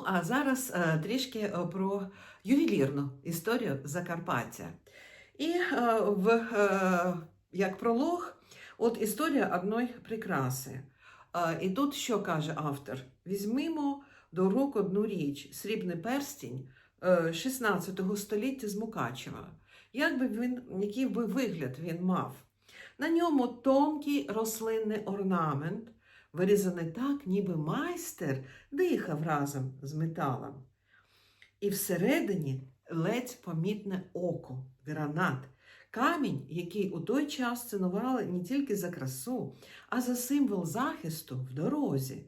Ну, а зараз е, трішки е, про ювелірну історію Закарпаття. І е, в, як пролог, от історія одної прикраси. І тут що каже автор? Візьмімо до рук одну річ, срібний перстінь е, 16 століття з Мукачева. Як би він, який би вигляд він мав? На ньому тонкий рослинний орнамент, вирізаний так, ніби майстер дихав разом з металом. І всередині ледь помітне око, гранат, камінь, який у той час цінували не тільки за красу, а за символ захисту в дорозі.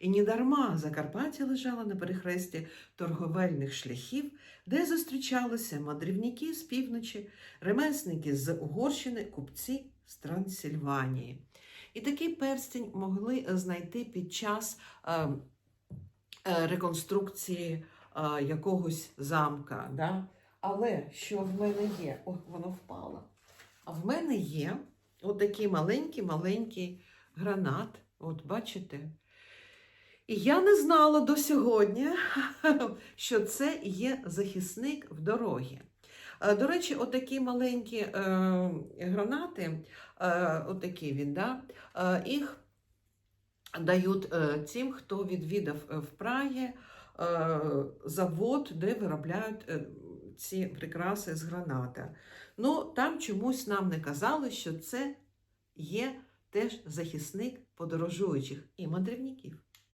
І недарма Закарпаття лежала на перехресті торговельних шляхів, де зустрічалися мандрівники з півночі, ремесники з Угорщини, купці з Трансильванії. І такий перстень могли знайти під час е, е, реконструкції е, якогось замка. Да? Але що в мене є? О, воно впало. А в мене є отакий маленький-маленький гранат. От бачите? І я не знала до сьогодні, що це є захисник в дорогі. Е, До речі, отакі маленькі е, гранати, е, отакий він, да, їх дають тим, хто відвідав в Прагі завод, де виробляють ці прикраси з граната. Ну, там чомусь нам не казали, що це є теж захисник подорожуючих і мандрівників.